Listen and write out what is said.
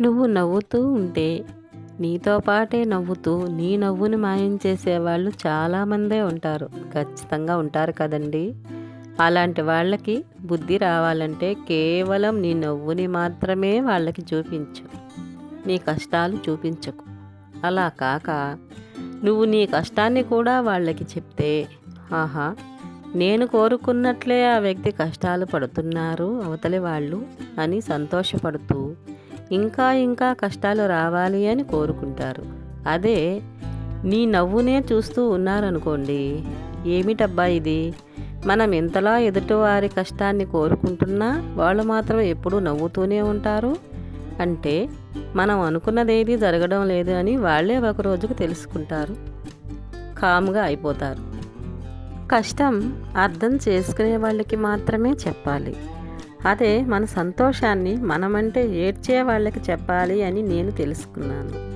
నువ్వు నవ్వుతూ ఉంటే నీతో పాటే నవ్వుతూ నీ నవ్వుని మాయం చేసేవాళ్ళు చాలామందే ఉంటారు. ఖచ్చితంగా ఉంటారు కదండి. అలాంటి వాళ్ళకి బుద్ధి రావాలంటే కేవలం నీ నవ్వుని మాత్రమే వాళ్ళకి చూపించు. నీ కష్టాలు చూపించకు. అలా కాక నువ్వు నీ కష్టాన్ని కూడా వాళ్ళకి చెప్తే ఆహా నేను కోరుకున్నట్లే ఆ వ్యక్తి కష్టాలు పడుతున్నారు అవతలి వాళ్ళు అని సంతోషపడుతూ ఇంకా ఇంకా కష్టాలు రావాలి అని కోరుకుంటారు. అదే నీ నవ్వునే చూస్తూ ఉన్నారనుకోండి. ఏమిటబ్బా ఇది? మనం ఎంతలా ఎదుటివారి కష్టాన్ని కోరుకుంటున్నా వాళ్ళు మాత్రం ఎప్పుడూ నవ్వుతూనే ఉంటారు. అంటే మనం అనుకున్నదేది జరగడం లేదు అని వాళ్ళే ఒక రోజుకు తెలుసుకుంటారు. కామ్గా అయిపోతారు. కష్టం అర్థం చేసుకునే వాళ్ళకి మాత్రమే చెప్పాలి. అదే మన సంతోషాన్ని మనమంటే ఏడ్చే వాళ్ళకి చెప్పాలి అని నేను తెలుసుకున్నాను.